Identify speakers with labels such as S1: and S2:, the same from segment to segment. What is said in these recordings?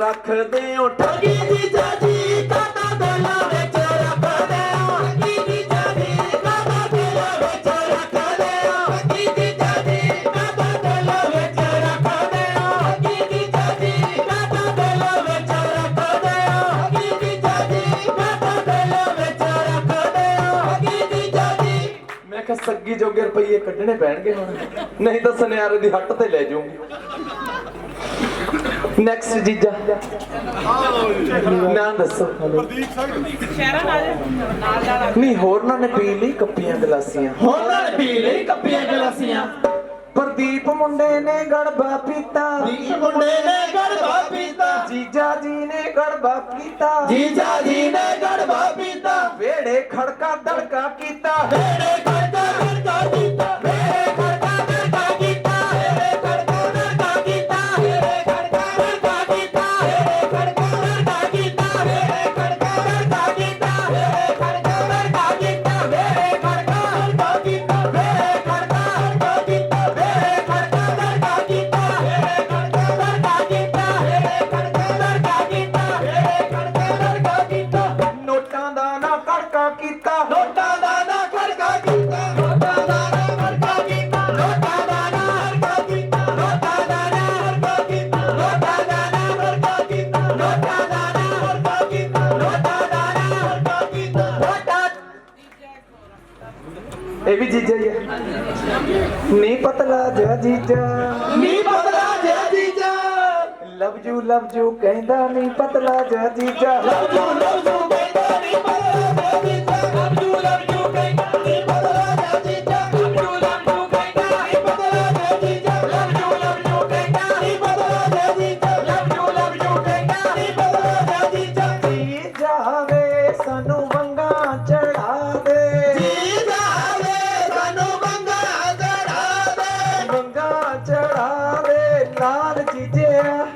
S1: ਰੱਖਦੇ ਹੋ। ਠਗੀ
S2: ਦੀ ਜਾਜੀ ਕਾਤਾ ਦਿਲਾਂ ਵਿੱਚ ਰੱਖਦੇ ਹੋ? ਠਗੀ ਦੀ ਜਾਜੀ ਕਾਤਾ ਦਿਲਾਂ ਵਿੱਚ ਰੱਖਦੇ ਹੋ? ਠਗੀ ਦੀ ਜਾਜੀ ਕਾਤਾ ਦਿਲਾਂ ਵਿੱਚ ਰੱਖਦੇ ਹੋ? ਠਗੀ ਦੀ ਜਾਜੀ ਕਾਤਾ ਦਿਲਾਂ ਵਿੱਚ ਰੱਖਦੇ ਹੋ? ਠਗੀ ਦੀ ਜਾਜੀ ਕਾਤਾ ਦਿਲਾਂ ਵਿੱਚ ਰੱਖਦੇ ਹੋ? ਠਗੀ ਦੀ ਜਾਜੀ
S1: ਮੈਂ ਕਿਹਾ ਸੱਗੀ ਜੋਗੇ ਰੁਪਈਏ ਕੱਢਣੇ ਪੈਣਗੇ ਹੁਣ। ਨਹੀਂ ਤਾਂ ਸੁਨਿਆਰੇ ਦੀ ਹੱਟ ਤੇ ਲੈ ਜਾਊਂਗੀ। ਨੈਕਸਟ ਜੀਜਾ ਨਾ ਦੱਸੋ। ਪ੍ਰਦੀਪ ਨਹੀਂ ਹੋਰ ਨਾ ਨੇ ਪੀ ਲਈ ਕੱਪੀਆਂ ਗਲਾਸੀਆਂ।
S2: ਹੋਰ ਨਾ ਨੇ ਪੀ ਲਈ ਕੱਪੀਆਂ ਗਲਾਸੀਆਂ।
S1: ਪ੍ਰਦੀਪ ਮੁੰਡੇ ਨੇ ਗੜਬਾ ਪੀਤਾ।
S2: ਪ੍ਰਦੀਪ ਮੁੰਡੇ ਨੇ ਗੜਬਾ ਪੀਤਾ।
S1: ਜੀਜਾ ਜੀ ਨੇ ਗੜਬਾ ਪੀਤਾ।
S2: ਜੀਜਾ ਜੀ ਨੇ ਗੜਬਾ ਪੀਤਾ।
S1: ਵੇੜੇ ਖੜਕਾ ਦੜਕਾ ਕੀਤਾ।
S2: ਵੇੜੇ ਖੜਕਾ ਦੜਕਾ ਕੀਤਾ
S1: ਇਹ ਵੀ ਜੀਜਾ ਹੀ ਹੈ ਨੀ ਪਤਲਾ
S2: ਜਾ ਜੀਜਾ।
S1: ਨੀ ਪਤਲਾ
S2: ਜਾ ਜੀਜਾ। ਲਵ ਯੂ ਲਵ ਯੂ ਕਹਿੰਦਾ ਨੀ ਪਤਲਾ ਜਾ ਜੀਜਾ। ਲਵ ਯੂ ਲਵ ਯੂ ਕਹਿੰਦਾ ਨੀ ਪਤਲਾ ਜਾ ਜੀਜਾ। Yeah.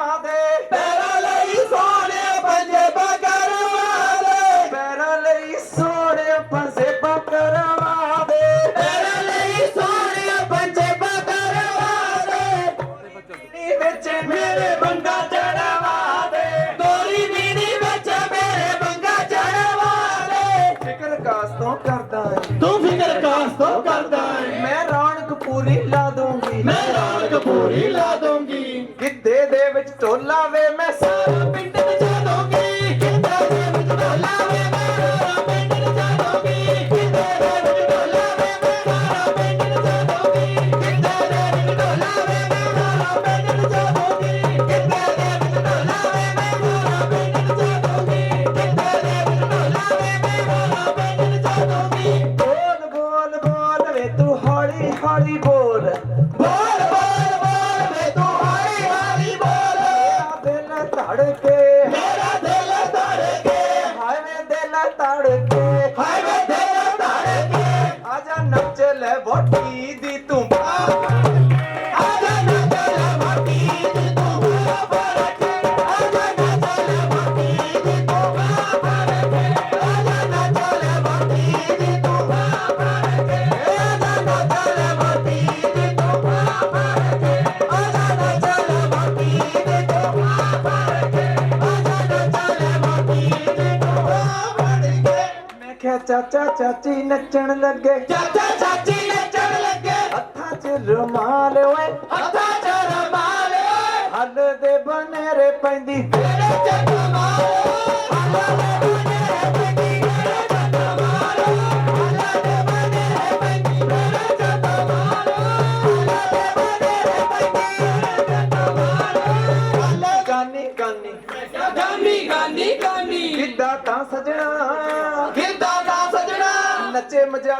S1: gang.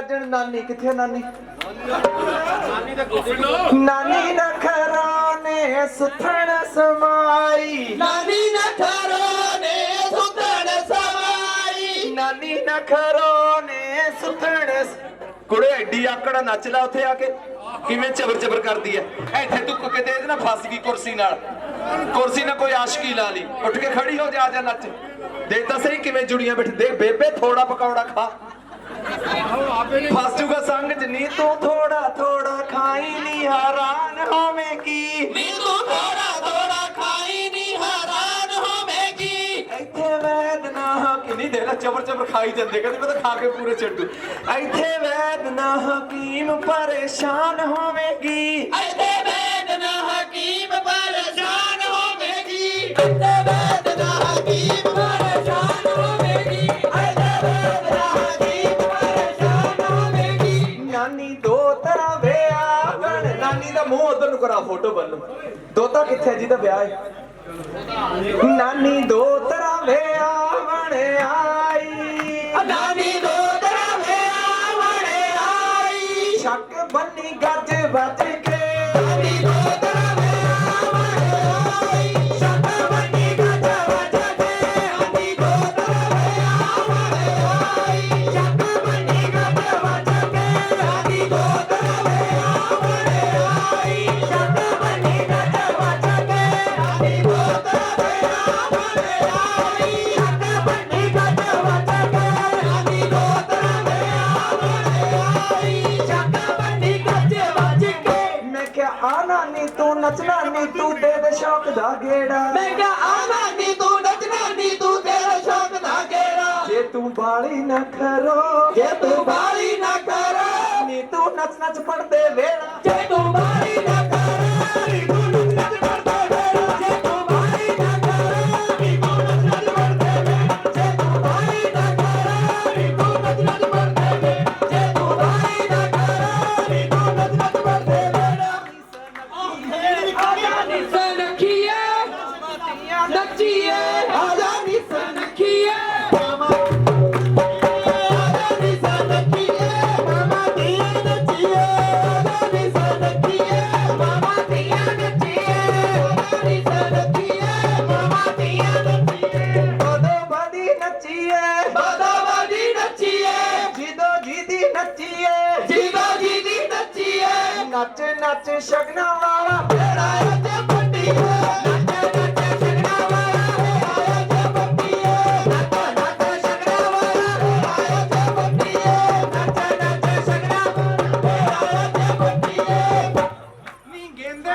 S1: ਮਜਾਜਣ ਨਾਨੀ ਕਿੱਥੇ ਆ ਨਾਨੀ ਨਾਨੀ ਨਖਰਾ ਨੇ ਸੁਥਣ ਸਮਾਈ।
S2: ਨਾਨੀ ਨਠਾਰੋ ਨੇ ਸੁਤਣ ਸਵਾਈ
S1: ਨਾਨੀ ਨਖਰੋ ਨੇ ਸੁਥਣ ਕੁੜੇ ਐਡੀ ਆਕੜਾ ਨੱਚ ਲਾ ਉੱਥੇ ਆ ਕੇ। ਕਿਵੇਂ ਚਬਰ ਚਬਰ ਕਰਦੀ ਐ? ਇੱਥੇ ਤੂੰ ਕਿਤੇ ਇਹਦੇ ਨਾਲ ਫਸ ਗਈ ਕੁਰਸੀ ਨਾਲ। ਕੁਰਸੀ ਨਾਲ ਕੋਈ ਆਸ਼ਕੀ ਲਾ ਲਈ। ਉੱਠ ਕੇ ਖੜੀ ਹੋ ਜਾ ਜਾ ਨੱਚ। ਦੇਖ ਤਾਂ ਸਹੀ ਕਿਵੇਂ ਜੁੜੀਆਂ ਬੈਠੀ ਦੇਖ ਬੇਬੇ ਥੋੜਾ ਪਕੌੜਾ ਖਾ। ਫਸ ਜੂਗਾ ਸੰਗ ਚ ਨੀ ਤੂੰ ਥੋੜਾ ਥੋੜਾ ਖਾਈ ਨੀ ਹੈਰਾਨ ਹੋਵੇਂਗੀ
S2: ਨੀ ਤੂੰ ਥੋੜਾ ਥੋੜਾ ਖਾਈ ਨੀ ਹੈਰਾਨ ਹੋਵੇਗੀ
S1: ਇੱਥੇ ਵੈਦ ਨਾ ਹਕੀਮ ਦੇ ਲੈ ਚਬਰ ਚਬਰ ਖਾਈ ਜਾਂਦੇ ਕਹਿੰਦੇ ਮੈਂ ਤਾਂ ਖਾ ਕੇ ਪੂਰੇ ਛੱਡੂ ਇੱਥੇ ਵੈਦ ਨਾ ਹਕੀਮ ਪਰੇਸ਼ਾਨ ਹੋਵੇਗੀ
S2: ਐਤੇ ਵੇਦਨਾ ਹਕੀਮ ਪਰੇਸ਼ਾਨ ਹੋਵੇਗੀ ਐਤੇ ਵੇਦਨਾ ਹਕੀਮ
S1: ਕਰਾ ਫੋਟੋ ਬੰਨੂ ਦੋਤਾ ਕਿੱਥੇ ਜੀ ਦਾ ਵਿਆਹ ਹੈ? ਨਾਨੀ ਦੋ ਤਰ੍ਹਾਂ ਵਿਆਹ ਬਣ ਆਈ।
S2: ਨਾਨੀ ਦੋ ਤਰਾ ਵਿਆਹ ਵੜੇ ਆਈ।
S1: ਛੱਕ ਬੰਨੀ ਗੱਜ ਵੱਜ ਬਾਲੀ ਨਾ ਕਰੋ
S2: ਜੇ ਤੂੰ ਬਾਲੀ ਨਾ ਕਰ
S1: ਨੀ ਤੂੰ ਨੱਚ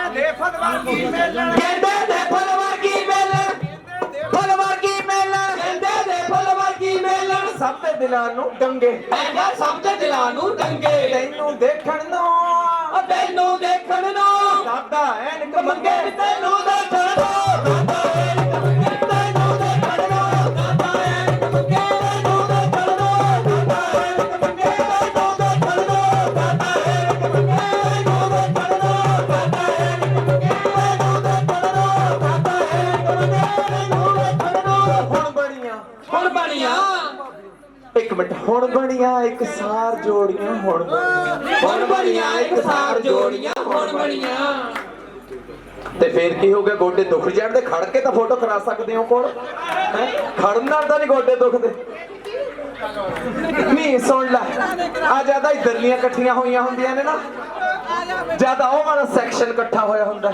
S2: ਦੇ
S1: ਕੀ ਮੇਲਣ
S2: ਦੇ ਮੇਲਣ ਮੇਲਣ ਦੇ ਮੇਲਣ
S1: ਸਭ ਦੇ ਦਿਲਾਂ ਨੂੰ ਡੰਗੇ।
S2: ਹੈਗਾ ਸਭ ਦੇ ਦਿਲਾਂ ਨੂੰ ਡੰਗੇ।
S1: ਤੈਨੂੰ ਦੇਖਣ ਨੂੰ।
S2: ਤੈਨੂੰ ਦੇਖਣ ਨੂੰ।
S1: ਦਾਦਾ ਐਨਕ
S2: ਮੰਗੇ।
S1: ਮੰਗੇ
S2: ਤੈਨੂੰ ਦੇਖਣ ਨੂੰ।
S1: ਹੁਣ ਬਣੀਆਂ ਇੱਕ ਸਾਰ ਜੋੜੀਆਂ ਹੁਣ ਬਣੀਆਂ।
S2: ਹੁਣ ਬਣੀਆਂ ਇੱਕ ਸਾਰ ਜੋੜੀਆਂ ਹੁਣ ਬਣੀਆਂ।
S1: ਤੇ ਫੇਰ ਕੀ ਹੋ ਗਿਆ ਗੋਡੇ ਦੁਖ ਜਾਂਦੇ ਖੜ ਕੇ ਤਾਂ ਫੋਟੋ ਕਰਾ ਸਕਦੇ ਹੋ ਕੋਲ? ਖੜਨ ਨਾਲ ਤਾਂ ਨਹੀਂ ਗੋਡੇ ਦੁਖਦੇ। ਨਹੀਂ ਸੁਣ ਲੈ। ਆ ਜ਼ਿਆਦਾ ਇਧਰਲੀਆਂ ਇਕੱਠੀਆਂ ਹੋਈਆਂ ਹੁੰਦੀਆਂ ਨੇ ਨਾ। ਜ਼ਿਆਦਾ ਉਹ ਵਾਲਾ ਸੈਕਸ਼ਨ ਇਕੱਠਾ ਹੋਇਆ ਹੁੰਦਾ।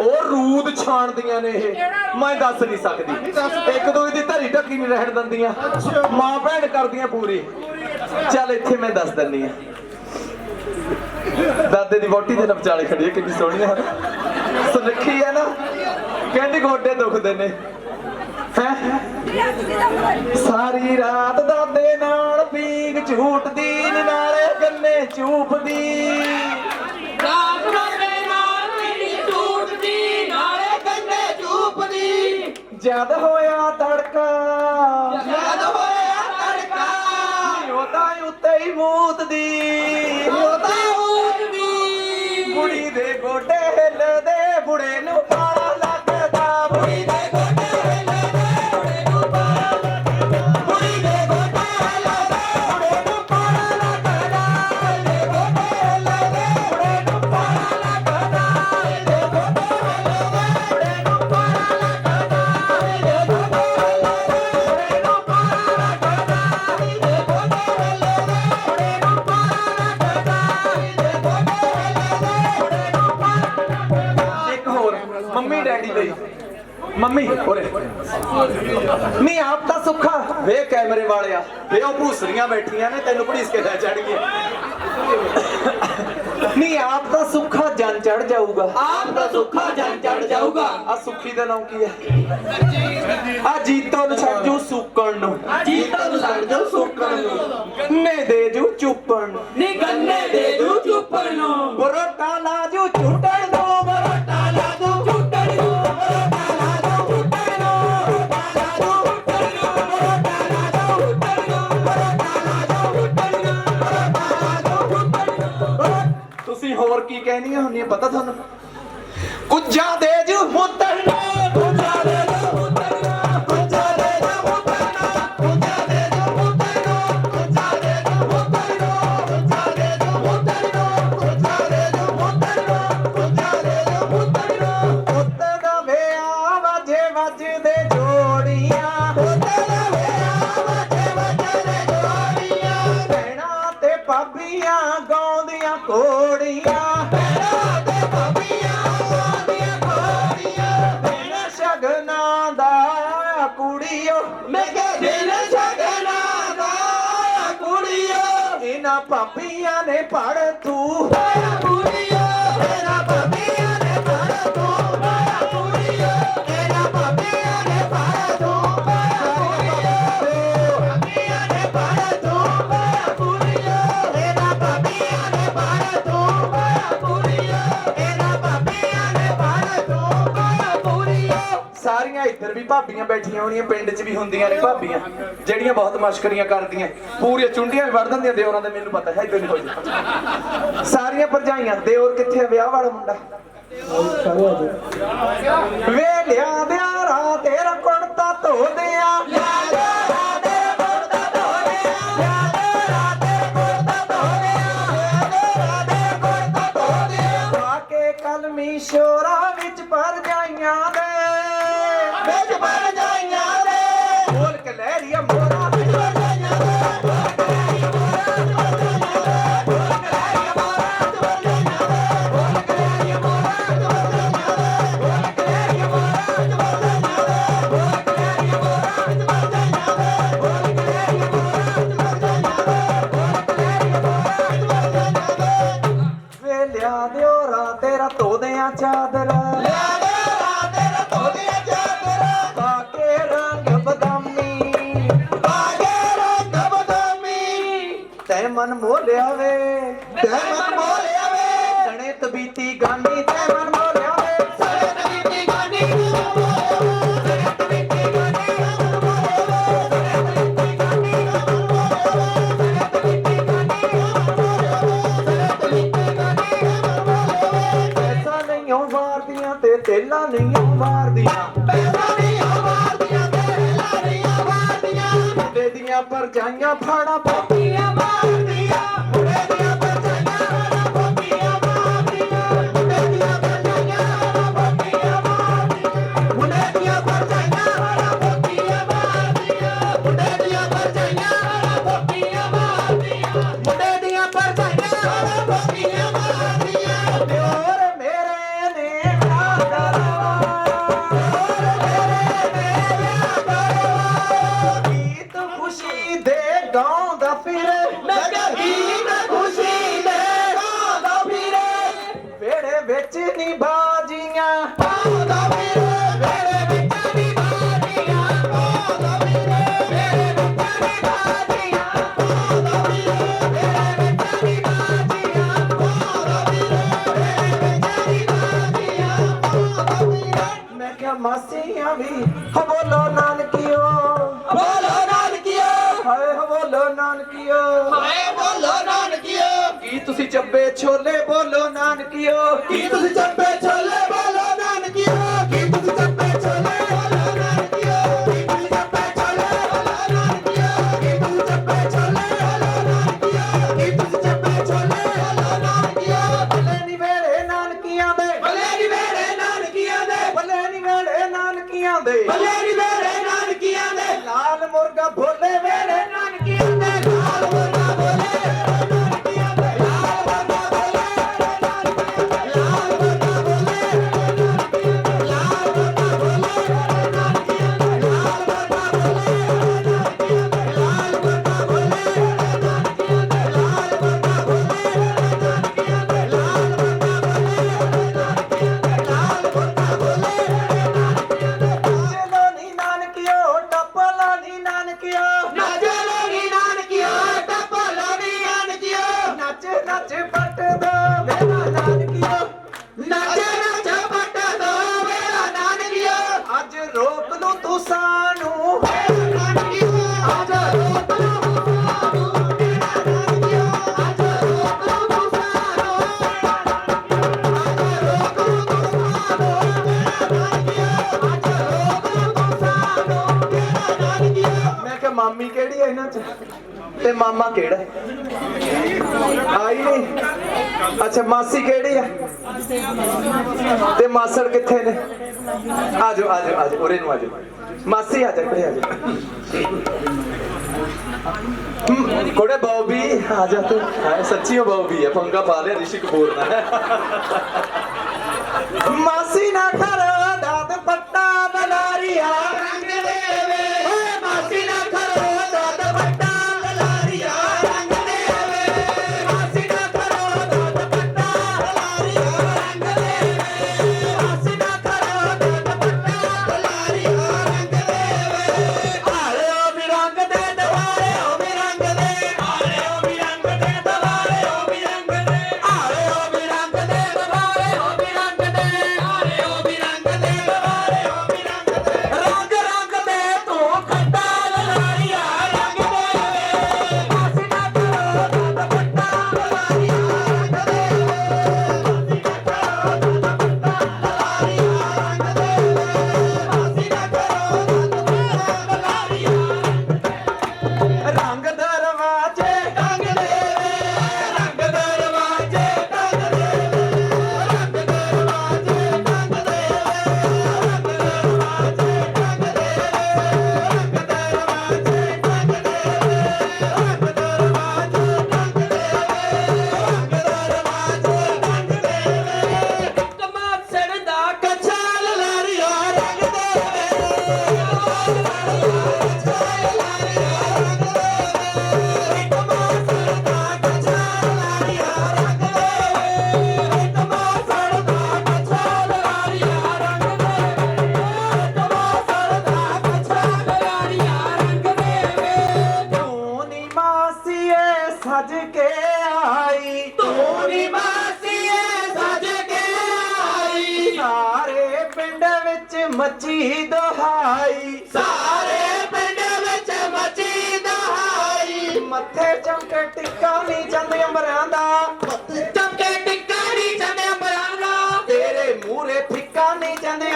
S1: ਉਹ ਰੂਦ ਛਾਣਦੀਆਂ ਨੇ ਇਹ। ਮੈਂ ਦੱਸ ਨਹੀਂ ਸਕਦੀ। ਇੱਕ ਦੂਜੇ ਦੀ ਧਰੀ ਢੱਕੀ ਨਹੀਂ ਰਹਿਣ ਦਿੰਦੀਆਂ। ਮਾਂ ਭੈਣ ਕਰਦੀਆਂ ਪੂਰੀ। ਚੱਲ ਇੱਥੇ ਮੈਂ ਦੱਸ ਦਿੰਨੀ ਆ ਦਾਦੇ ਦੀ ਵੋਟੀ ਦੇ ਨਵਚਾਲੇ ਖੜੀ ਹੈ ਕਿੰਨੀ ਸੋਹਣੀ ਹੈ ਸੁਨੱਖੀ ਹੈ ਨਾ। ਕਹਿੰਦੀ ਗੋਡੇ ਦੁਖਦੇ ਨੇ। ਸਾਰੀ ਰਾਤ ਦਾਦੇ ਨਾਲ ਪੀਂਗ ਝੂਟਦੀ ਨਾਲੇ ਗੰਨੇ ਚੂਪਦੀ ਜਦ ਹੋਇਆ ਤੜਕਾ।
S2: ਜਦ ਹੋਇਆ ਤੜਕਾ।
S1: ਉਹਦਾ ਉੱਤੇ ਹੀ ਮੂਤ ਦੀ।
S2: ਉਹਦਾ
S1: ਭੂਸਰੀਆਂ ਬੈਠੀਆਂ ਨੇ ਤੈਨੂੰ ਘੜੀਸ ਕੇ ਲੈ ਚੜੀਏ ਨਹੀਂ ਆਪ ਤਾਂ ਸੁੱਖਾ ਜਨ ਚੜ ਜਾਊਗਾ।
S2: ਆਪ ਦਾ ਸੁੱਖਾ ਜਨ ਚੜ ਜਾਊਗਾ।
S1: ਆ ਸੁੱਖੀ ਦਾ ਨਾਮ ਕੀ ਹੈ? ਆ ਜੀਤੋ ਨੂੰ ਛੱਡ ਜੂ ਸੁੱਕਣ ਨੂੰ।
S2: ਜੀਤਾ ਨੂੰ ਛੱਡ ਜਾਓ ਸੁੱਕਣ ਨੂੰ।
S1: ਨੇ ਦੇ ਜੂ ਚੁੱਪਣ। ਨੂੰ
S2: ਨੀ ਗੰਨੇ ਦੇ ਦੂ ਚੁੱਪਣ ਨੂੰ।
S1: ਬਰੋਟਾ ਲਾ ਜੂ ਝੁੱਟਣ। ਹੋਰ ਹੁੰਦੀਆਂ ਪਤਾ ਤੁਹਾਨੂੰ? ਕੁੱਜਾ ਦੇ ਕੁੜੀਓ,
S2: ਮੈਂ ਕਿਹਾ ਦਿਲ ਸ਼ਗਨਾ ਦਾ ਕੁੜੀਓ।
S1: ਇਹਨਾਂ ਭਾਬੀਆਂ ਨੇ ਪੜ ਤੂੰ।
S2: ਮਾਇਆ ਕੁੜੀਓ ਤੇਰਾ
S1: ਸਾਰੀਆਂ ਇੱਧਰ ਵੀ ਭਾਬੀਆਂ ਬੈਠੀਆਂ ਹੋਣੀਆਂ, ਪਿੰਡ 'ਚ ਵੀ ਹੁੰਦੀਆਂ ਨੇ ਭਾਬੀਆਂ, ਜਿਹੜੀਆਂ ਬਹੁਤ ਮਸ਼ਕਰੀਆਂ ਕਰਦੀਆਂ। ਪੂਰੀਆਂ ਚੁੰਡੀਆਂ ਵੀ ਵੜ ਦਿੰਦੀਆਂ ਦਿਓਰਾਂ ਦੇ, ਮੈਨੂੰ ਪਤਾ ਹੈ, ਇੱਧਰ ਨਹੀਂ ਹੋਈ ਸਾਰੀਆਂ ਭਰਜਾਈਆਂ, ਦਿਓਰ ਕਿੱਥੇ ਵਿਆਹ ਵਾਲਾ ਮੁੰਡਾ? ਵੇ ਲਿਆ ਦਿਆਰਾ ਤੇਰਾ ਕੁੜਤਾ ਧੋਦਿਆਂ। ਪੀਰੇ ਮੈਂ ਕਹੀ ਨਾ ਖੁਸ਼ੀ ਦੇ ਪਾਉਂਦਾ ਪੀਰੇ ਵੇੜੇ ਵਿੱਚ ਨਹੀਂ ਬਾਜੀਆਂ ਪਾਉਂਦਾ ਪੀਰੇ ਵੇੜੇ ਵਿੱਚ ਨਹੀਂ ਬਾਜੀਆਂ ਪਾਉਂਦਾ ਪੀਰੇ ਵੇੜੇ ਵਿੱਚ ਨਹੀਂ ਬਾਜੀਆਂ ਪਾਉਂਦਾ ਪੀਰੇ ਵੇੜੇ ਵਿੱਚ ਨਹੀਂ ਬਾਜੀਆਂ ਪਾਉਂਦਾ ਪੀਰੇ ਵੇੜੇ ਵਿੱਚ ਨਹੀਂ ਬਾਜੀਆਂ ਪਾਉਂਦਾ ਪੀਰੇ ਮੈਂ ਕਿਹਾ ਮਾਸੀਆਂ
S2: ਵੀ ਬੋਲੋ
S1: ਨਾ ਨਾਨਕੀਓ।
S2: ਹਾਏ ਬੋਲੋ ਨਾਨਕੀਓ। ਕੀ ਤੁਸੀਂ ਚੱਬੇ ਛੋਲੇ ਬੋਲੋ ਨਾਨਕੀਓ?
S1: ਕੀ ਤੁਸੀਂ ਚੱਬੇ ਛੋਲੇ ਬੋਲੋ ਨਾਨਕੀਓ? ਕੀ ਤੁਸੀਂ ਚੱਬੇ ਛੋਲੇ ਬੋਲੋ ਨਾਨਕੀਓ? ਕੀ ਤੁਸੀਂ ਚੱਬੇ ਛੋਲੇ ਬੋਲੋ ਨਾਨਕੀਓ? ਕੀ ਤੁਸੀਂ ਚੱਬੇ ਛੋਲੇ ਬੋਲੋ ਨਾਨਕੀਓ? ਕੀ ਤੁਸੀਂ ਚੱਬੇ ਛੋਲੇ ਬੋਲੋ ਨਾਨਕੀਓ?
S2: ਬੱਲੇ ਨੀ ਵੇੜੇ ਨਾਨਕੀਆਂ ਦੇ।
S1: ਬੱਲੇ ਨੀ ਵੇੜੇ ਨਾਨਕੀਆਂ ਦੇ।
S2: ਬੱਲੇ ਨੀ ਵੇੜੇ ਨਾਨਕੀਆਂ ਦੇ।
S1: ਬੱਲੇ ਨੀ
S2: ਵੇੜੇ ਨਾਨਕੀਆਂ ਦੇ।
S1: ਲਾਲ ਮੁਰਗਾ
S2: ਤੇ ਮਾਮਾ ਕਿਹੜਾ ਆਈ ਨਹੀਂ। ਅੱਛਾ, ਮਾਸੀ ਕਿਹੜੀ ਆ? ਤੇ ਮਾਸੜ ਕਿੱਥੇ ਨੇ? ਆਜੋ ਆਜੋ ਆਜੋ, ਉਰੇ ਨੂੰ ਆਜੋ। ਮਾਸੀ ਆ ਜਾ ਕੋਲੇ ਆਜੋ ਕੋੜੇ ਬੌਬੀ ਆ ਜਾ ਤੂੰ। ਸੱਚੀ ਹੋ ਬੌਬੀ ਆ, ਪੰਗਾ ਪਾ ਲਿਆ ਰਿਸ਼ੀ ਕਪੂਰ ਨਾਲ। ਮਾਸੀ ਨਾ ਕਰ।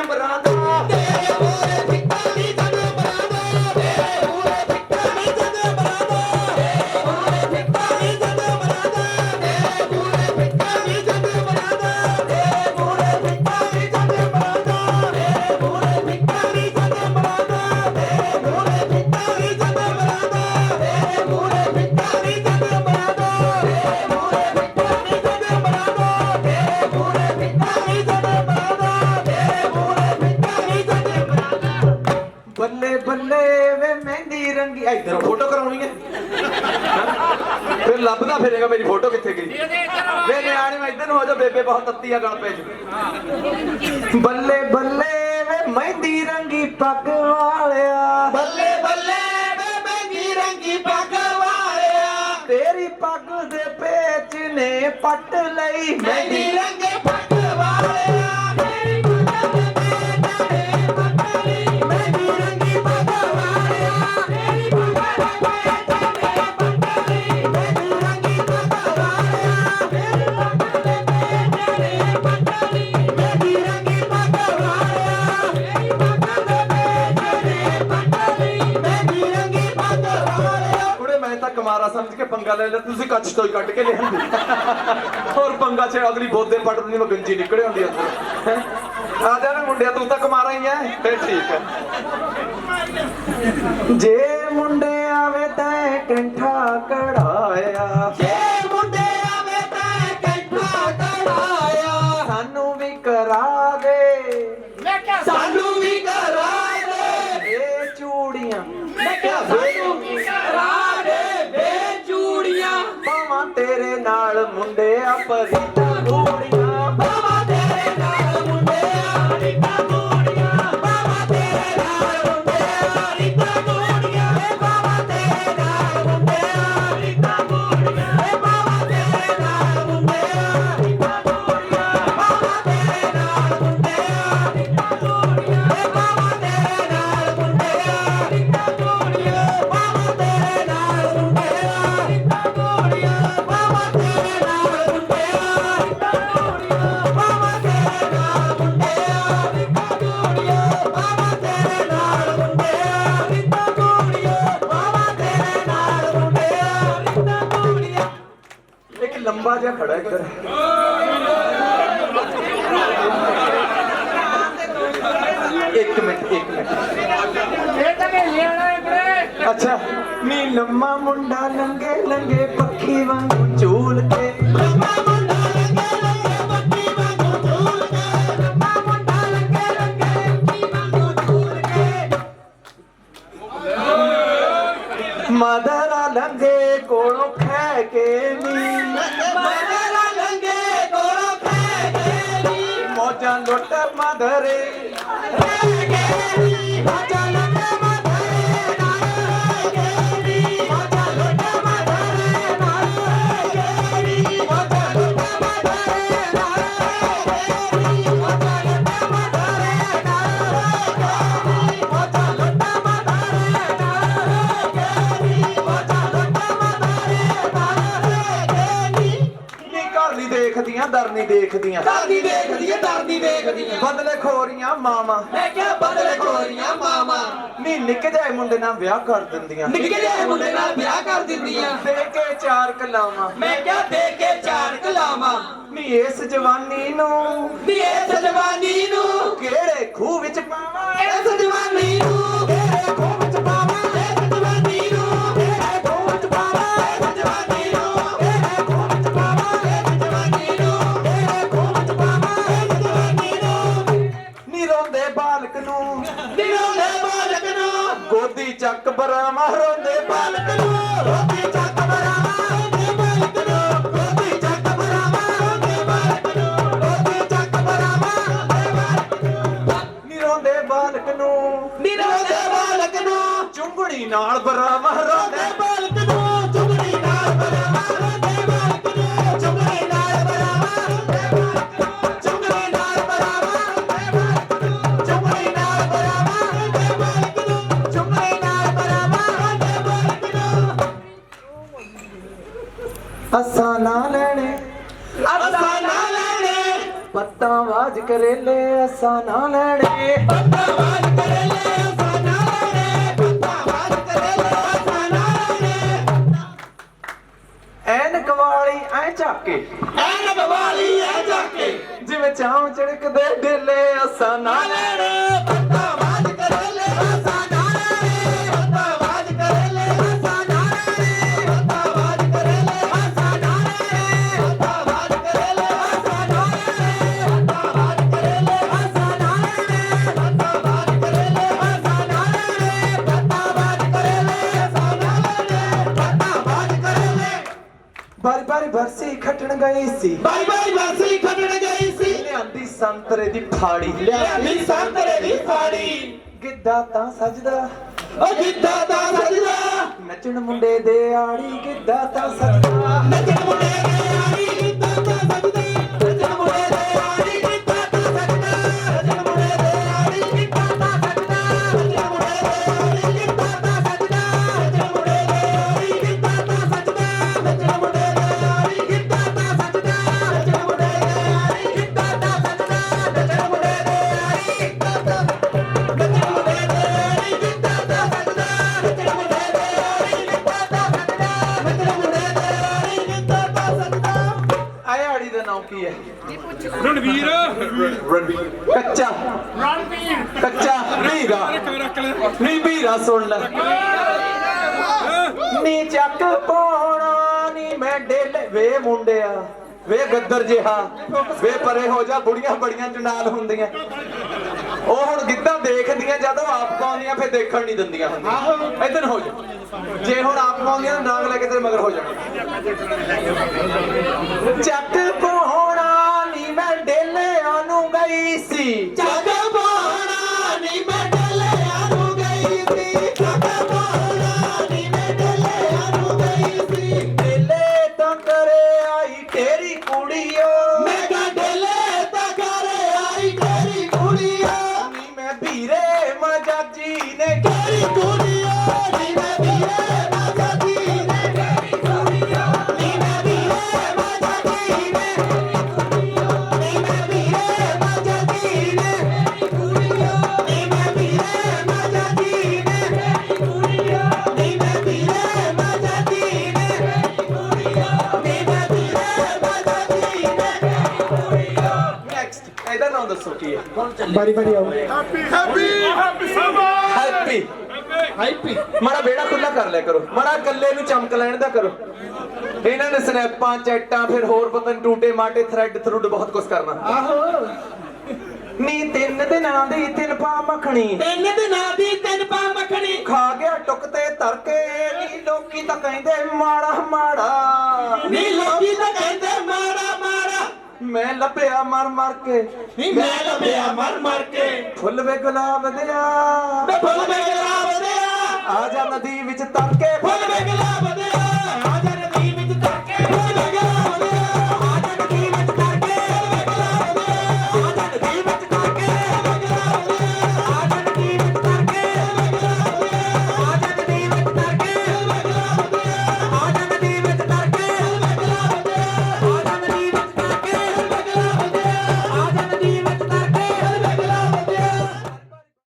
S2: अपराध ਬਹੁਤ ਤੱਤੀ ਆ ਗਲ ਪੈ ਜੂ। ਬੱਲੇ ਬੱਲੇ ਵੇ ਮਹਿੰਦੀ ਰੰਗੀ ਪੱਗ ਵਾਲਿਆ।
S1: ਬੱਲੇ ਬੱਲੇ ਵੇ ਮਹਿੰਦੀ ਰੰਗੀ ਪੱਗ ਵਾਲਿਆ।
S2: ਤੇਰੀ ਪੱਗ ਦੇ ਪੇਚ ਨੇ ਪੱਟ ਲਈ।
S1: ਮਹਿੰਦੀ ਰੰਗੀ ਗੱਲ ਹੈ ਤੁਸੀਂ ਕੱਚ ਤੋਂ ਹੀ ਕੱਢ ਕੇ ਲਿਆਂਦੀ। ਔਰ ਪੰਗਾ ਛੇ ਅਗਲੀ ਬੋਦੇ ਪੜ ਦਿੰਦੀ ਮੈਂ ਗੰਜੀ ਨਿਕਲੇ ਹੁੰਦੀ ਅੰਦਰ ਆ ਜਾ ਨਾ ਮੁੰਡਿਆ ਤੂੰ ਤਾਂ ਕਮਾਰਾ ਹੀ ਹੈ ਫਿਰ ਠੀਕ ਹੈ ਜੇ ਮੁੰਡੇ ਆਵੇ ਤਾਂ ਕੰਠਾ ਕਢਾਇਆ। ਸਾਨੂੰ ਵੀ ਕਰਾ ਦੇ।
S2: ਮੈਂ ਕਿਹਾ ਸਾਨੂੰ
S1: ਲੰਬਾ ਜਿਹਾ ਖੜਾ ਇੱਧਰ ਇੱਕ ਮਿੰਟ ਇੱਕ ਮਿੰਟ। ਇਹ ਤਾਂ ਨਹੀਂ ਲੈਣਾ ਇਕੜੇ ਅੱਛਾ। ਨੀ
S2: ਲੰਮਾ ਮੁੰਡਾ ਲੰਗੇ ਲੰਗੇ ਪੱਖੀ ਵਾਂਗੂ ਝੂਲ ਕੇ।
S1: ધરે ਖੋਰੀਆਂ ਦਰ ਨਹੀਂ ਦੇਖਦੀਆਂ।
S2: ਡਰਦੀ ਵੇਖਦੀ ਐ ਡਰਦੀ ਵੇਖਦੀ ਐ
S1: ਬਦਲੇ ਖੋਰੀਆਂ ਮਾਵਾ।
S2: ਮੈਂ ਕਿਹਾ ਬਦਲ ਗੋਰੀਆਂ ਮਾਮਾ
S1: ਨੀ ਨਿੱਕੇ ਜਿਹੇ ਮੁੰਡੇ ਨਾਲ ਵਿਆਹ ਕਰ ਦਿੰਦੀਆਂ।
S2: ਨਿੱਕੇ ਜਿਹੇ ਮੁੰਡੇ ਨਾਲ ਵਿਆਹ ਕਰ ਦਿੰਦੀਆਂ।
S1: ਦੇ ਕੇ ਚਾਰ ਕਲਾਵਾਂ।
S2: ਮੈਂ ਕਿਹਾ ਦੇ ਕੇ ਚਾਰ ਕਲਾਵਾਂ।
S1: ਨੀ ਇਸ ਜਵਾਨੀ ਨੂੰ
S2: ਵੀ ਇਸ ਜਵਾਨੀ ਨੂੰ
S1: ਕਿਹੜੇ ਖੂਹ ਵਿੱਚ ਪਾਵਾਂ?
S2: ਇਸ ਜਵਾਨੀ
S1: Rama ਕਰੇਲੇ ਅਸਾਂ ਨਾ ਲੈਣੇ ਸੀ।
S2: ਬਾਈ ਬਾਈ ਬਰਸੀ ਕੱਢਣ ਗਈ ਸੀ।
S1: ਲਿਆਂਦੀ ਸੰਤਰੇ ਦੀ ਫਾੜੀ।
S2: ਲਿਆਂਦੀ ਸੰਤਰੇ ਦੀ ਫਾੜੀ।
S1: ਗਿੱਧਾ ਤਾਂ ਸਜਦਾ।
S2: ਓ ਗਿੱਧਾ ਤਾਂ ਸਜਦਾ।
S1: ਨੱਚਣ ਮੁੰਡੇ ਦੇ ਆੜੀ ਗਿੱਧਾ ਤਾਂ ਸਜਦਾ। ਸੁਣ ਲੈ। ਨੀ ਚੱਕ ਪਾਉਣਾ ਨੀ ਮੈਂ ਡੇਲੇ। ਵੇ ਮੁੰਡਿਆ ਵੇ ਗੱਦਰ ਜਿਹਾ ਵੇ ਪਰੇ ਹੋ ਜਾ ਬੁੜੀਆਂ ਬੜੀਆਂ ਚੰਡਾਲ ਹੁੰਦੀਆਂ। ਉਹ ਹੁਣ ਗਿੱਧਾ ਦੇਖਦੀਆਂ ਜਦੋਂ ਆਪ ਪਾਉਂਦੀਆਂ ਫਿਰ ਦੇਖਣ ਨਹੀਂ ਦਿੰਦੀਆਂ ਹੁੰਦੀਆਂ। ਇਧਰ ਹੋ ਜਾ। ਜੇ ਹੁਣ ਆਪ ਪਾਉਂਦੀਆਂ ਤਾਂ ਡਾਂਗ ਲੈ ਕੇ ਤੇਰੇ ਮਗਰ ਹੋ ਜਾਣਾ ਚੱਕ ਪਾਉਣਾ ਨੀ ਮੈਂ ਡੇਲਿਆਂ ਨੂੰ ਗਈ ਸੀ।
S2: ਜਗ ਬਾਰੀ ਬਾਰੀ ਆਓ
S1: ਹੈਪੀ
S2: ਹਾਈਪੀ
S1: ਮਾੜਾ ਬੇੜਾ ਖੁੱਲਾ ਕਰ ਲਿਆ ਕਰੋ ਮਾੜਾ ਕੱਲੇ ਨੂੰ ਚਮਕ ਲੈਣ ਦਾ ਕਰੋ ਇਹਨਾਂ ਨੇ ਸਨੈਪਾਂ ਚੈਟਾਂ ਫਿਰ ਹੋਰ ਪਤਾ ਨੀ ਟੂਟੇ ਮਾਟੇ ਥ੍ਰੈਡ ਥਰੂਡ ਬਹੁਤ ਕੁਝ ਕਰਨਾ
S2: ਆਹੋ
S1: ਨੀ ਤਿੰਨ ਦਿਨਾਂ ਦੀ ਤਿੰਨ ਪਾ ਮੱਖਣੀ
S2: ਤਿੰਨ ਦਿਨਾਂ ਦੀ ਤਿੰਨ ਪਾ ਮੱਖਣੀ
S1: ਖਾ ਗਿਆ ਟੁੱਕ ਤੇ ਧਰ ਕੇ ਨੀ ਲੋਕੀ ਤਾਂ ਕਹਿੰਦੇ ਮਾੜਾ ਮਾੜਾ
S2: ਨੀ ਲੋਕੀ ਤਾਂ ਕਹਿੰਦੇ ਮਾਰਾ
S1: ਮੈਂ ਲੱਭਿਆ ਮਰ ਮਰ ਕੇ।
S2: ਨੀ ਮੈਂ ਲੱਭਿਆ ਮਰ ਮਰ ਕੇ।
S1: ਫੁੱਲ ਵੇ ਗੁਲਾਬ ਦਿਆ
S2: ਵੇ ਫੁੱਲ ਵੇ ਗੁਲਾਬ ਦਿਆ
S1: ਆ। ਜਾ ਨਦੀ ਵਿੱਚ ਤਰ ਕੇ
S2: ਫੁੱਲ ਵੇ ਗੁਲਾਬ